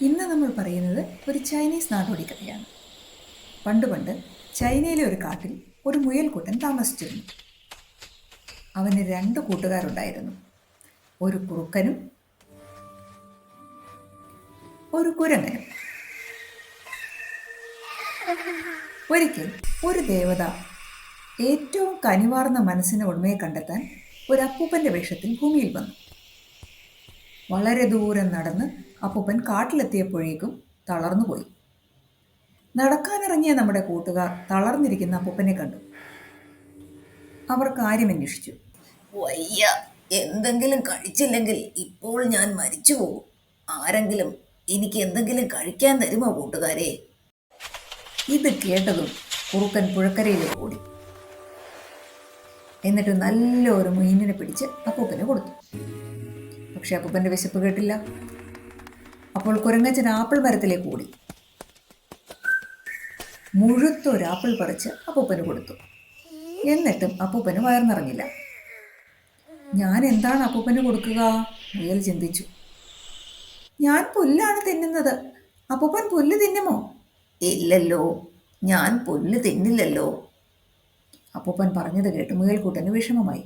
ഇന്ന് നമ്മൾ പറയുന്നത് ഒരു ചൈനീസ് നാടോടി കഥയാണ്. പണ്ട് പണ്ട് ചൈനയിലെ ഒരു കാട്ടിൽ ഒരു മുയൽക്കൂട്ടൻ താമസിച്ചിരുന്നു. അവന് രണ്ട് കൂട്ടുകാരുണ്ടായിരുന്നു. ഒരു കുറുക്കനും ഒരു കുരങ്ങനും. ഒരിക്കൽ ഒരു ദേവത ഏറ്റവും കനിവാർന്ന മനസ്സിന് ഉടമയെ കണ്ടെത്താൻ ഒരു അപ്പൂപ്പന്റെ വേഷത്തിൽ ഭൂമിയിൽ വന്നു. വളരെ ദൂരം നടന്ന് അപ്പൂപ്പൻ കാട്ടിലെത്തിയപ്പോഴേക്കും തളർന്നുപോയി നടക്കാനിറങ്ങിയ നമ്മുടെ കൂട്ടുകാർ തളർന്നിരിക്കുന്ന അപ്പൂപ്പനെ കണ്ടു. അവർ കാര്യമന്വേഷിച്ചു. വയ്യ എന്തെങ്കിലും കഴിച്ചില്ലെങ്കിൽ ഇപ്പോൾ ഞാൻ മരിച്ചു പോകും. ആരെങ്കിലും എനിക്ക് എന്തെങ്കിലും കഴിക്കാൻ തരുമോ കൂട്ടുകാരെ? ഇത് കേട്ടതും കുറുക്കൻ പുഴക്കരയിൽ ഓടി. എന്നിട്ട് നല്ല ഒരു മീനിനെ പിടിച്ച് അപ്പൂപ്പന് കൊടുത്തു. പക്ഷെ അപ്പൂപ്പന്റെ വിശപ്പ് കേട്ടില്ല. അപ്പോൾ കുരങ്ങച്ചൻ ആപ്പിൾ മരത്തിലേക്ക് ഓടി മുഴുത്തൊരു ആപ്പിൾ പറിച്ച് അപ്പൂപ്പന് കൊടുത്തു. എന്നിട്ടും അപ്പൂപ്പന് വയർന്നിറങ്ങില്ല ഞാൻ എന്താണ് അപ്പൂപ്പന് കൊടുക്കുക? മുയൽ ചിന്തിച്ചു. ഞാൻ പുല്ലാണ് തിന്നുന്നത്. അപ്പൂപ്പൻ പുല്ല് തിന്നുമോ? ഇല്ലല്ലോ. ഞാൻ പുല്ല് തിന്നില്ലല്ലോ. അപ്പൂപ്പൻ പറഞ്ഞത് കേട്ട് മുയൽക്കൂട്ടന് വിഷമമായി.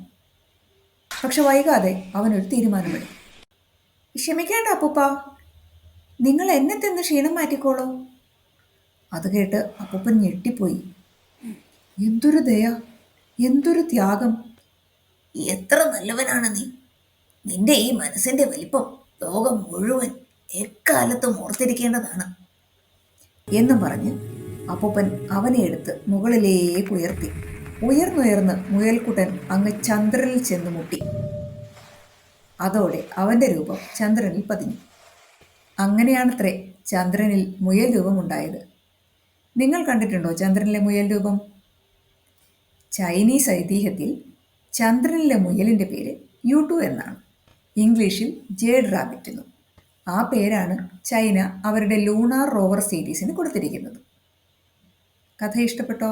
പക്ഷെ വൈകാതെ അവനൊരു തീരുമാനമെടുത്തു. ക്ഷമിക്കേണ്ട അപ്പൂപ്പ. നിങ്ങൾ എന്നെ തിന്ന് ക്ഷീണം മാറ്റിക്കോളൂ. അത് കേട്ട് അപ്പൂപ്പൻ ഞെട്ടിപ്പോയി. എന്തൊരു ദയ എന്തൊരു ത്യാഗം. എത്ര നല്ലവനാണ് നീ. നിന്റെ ഈ മനസ്സിന്റെ വലിപ്പം ലോകം മുഴുവൻ എക്കാലത്തും ഓർത്തിരിക്കേണ്ടതാണ്. എന്നും പറഞ്ഞ് അപ്പൂപ്പൻ അവനെ എടുത്ത് മുകളിലേക്ക് ഉയർത്തി. ഉയർന്നുയർന്ന് മുയൽക്കുട്ടൻ അങ്ങ് ചന്ദ്രനിൽ ചെന്ന് മുട്ടി. അതോടെ അവന്റെ രൂപം ചന്ദ്രനിൽ പതിഞ്ഞു. അങ്ങനെയാണത്രേ ചന്ദ്രനിൽ മുയൽ രൂപമുണ്ടായത്. നിങ്ങൾ കണ്ടിട്ടുണ്ടോ ചന്ദ്രനിലെ മുയൽ രൂപം? ചൈനീസ് ഐതിഹ്യത്തിൽ ചന്ദ്രനിലെ മുയലിന്റെ പേര് യൂട്ടു എന്നാണ്. ഇംഗ്ലീഷിൽ ജേഡ് റാബിറ്റ് എന്നും. ആ പേരാണ് ചൈന അവരുടെ ലൂണാർ റോവർ സീരീസിന് കൊടുത്തിരിക്കുന്നത്. കഥ ഇഷ്ടപ്പെട്ടോ?